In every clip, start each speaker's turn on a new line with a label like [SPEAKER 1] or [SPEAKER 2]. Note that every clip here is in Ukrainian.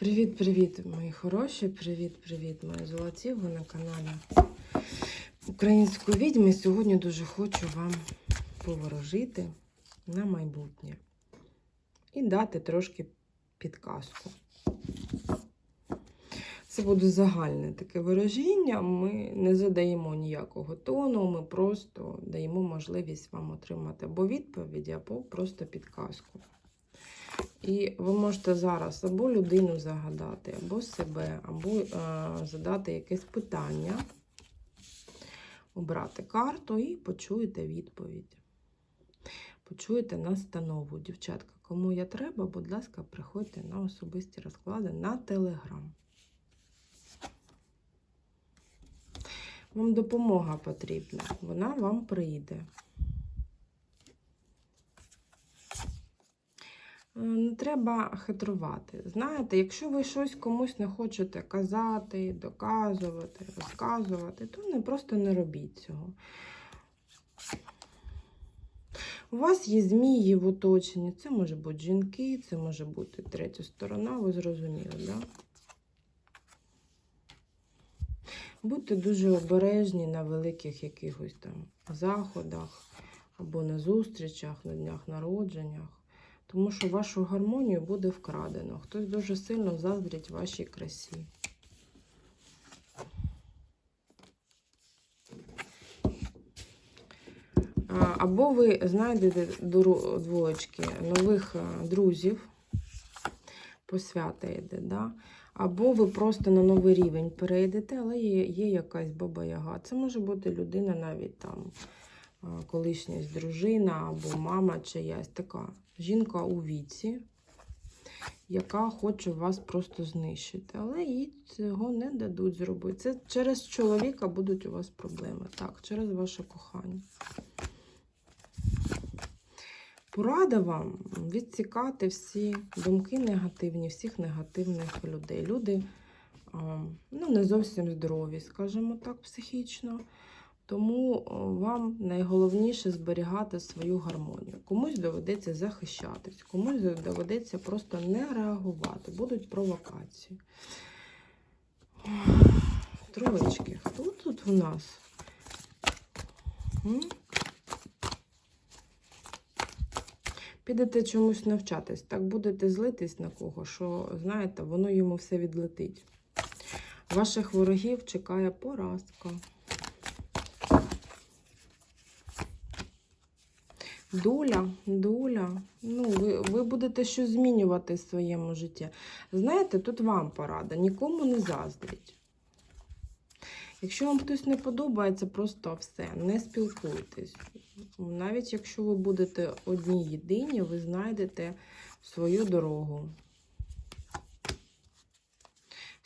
[SPEAKER 1] Привіт-привіт, мої хороші! Привіт-привіт, мої золоті! Ви на каналі Української відьми. Сьогодні дуже хочу вам поворожити на майбутнє і дати трошки підказку. Це буде загальне таке ворожіння. Ми не задаємо ніякого тону, ми просто даємо можливість вам отримати або відповіді, або просто підказку. І ви можете зараз або людину загадати, або себе, або е, задати якесь питання, обрати карту і почуєте відповідь. Почуєте настанову. Дівчатка, кому я треба, будь ласка, приходьте на особисті розклади на Телеграм. Вам допомога потрібна, вона вам прийде. Не треба хитрувати. Знаєте, якщо ви щось комусь не хочете казати, доказувати, розказувати, то не просто не робіть цього. У вас є змії в оточенні. Це може бути жінки, це може бути третя сторона, ви зрозуміли, да? Будьте дуже обережні на великих якихось там заходах або на зустрічах, на днях народженнях. Тому що вашу гармонію буде вкрадено. Хтось дуже сильно заздрить вашій красі. Або ви знайдете двоєчки нових е, друзів, посвята йде, да? або ви просто на новий рівень перейдете, але є, є якась баба-яга. Це може бути людина навіть там колишня дружина або мама чиясь така жінка у віці, яка хоче вас просто знищити. Але їй цього не дадуть зробити. Це через чоловіка будуть у вас проблеми. Так, через ваше кохання. Порада вам відсікати всі думки негативні, всіх негативних людей. Люди ну, не зовсім здорові, скажімо так, психічно. Тому вам найголовніше зберігати свою гармонію. Комусь доведеться захищатись, комусь доведеться просто не реагувати. Будуть провокації. Троєчки, хто тут у нас? Підете чомусь навчатись, так будете злитись на кого, що, знаєте, воно йому все відлетить. Ваших ворогів чекає поразка. Доля, доля. Ну, ви, ви будете щось змінювати в своєму житті. Знаєте, тут вам порада, нікому не заздріть. Якщо вам хтось не подобається, просто все, не спілкуйтесь. Навіть якщо ви будете одні єдині, ви знайдете свою дорогу.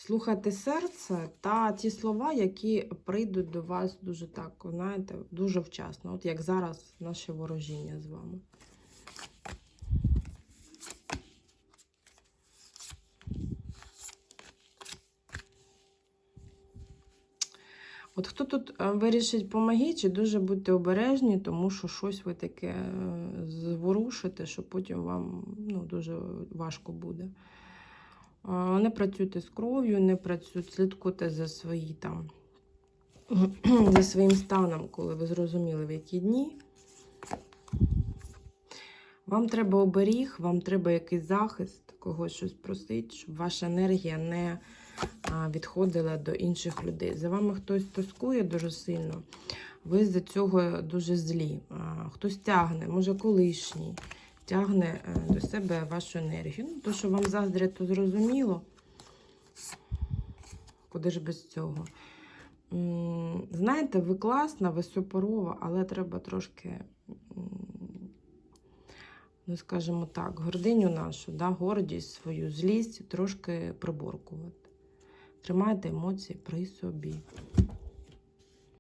[SPEAKER 1] Слухайте серце та ті слова, які прийдуть до вас дуже так, знаєте, дуже вчасно. От як зараз наше ворожіння з вами. От хто тут е, вирішить помогіть, чи дуже будьте обережні, тому що щось ви таке е, зворушите, що потім вам ну, дуже важко буде. Не працюйте з кров'ю, не працюйте, слідкуйте за свої там, за своїм станом, коли ви зрозуміли, в які дні. Вам треба оберіг, вам треба якийсь захист, когось щось просить, щоб ваша енергія не відходила до інших людей. За вами хтось тоскує дуже сильно, ви з-за цього дуже злі. Хтось тягне, може колишній, тягне е, до себе вашу енергію. Ну, то, що вам заздрять, то зрозуміло. Куди ж без цього? Знаєте, ви класна, ви суперова, але треба трошки, ну скажімо так, гординю нашу, да, гордість свою, злість трошки приборкувати. Тримайте емоції при собі.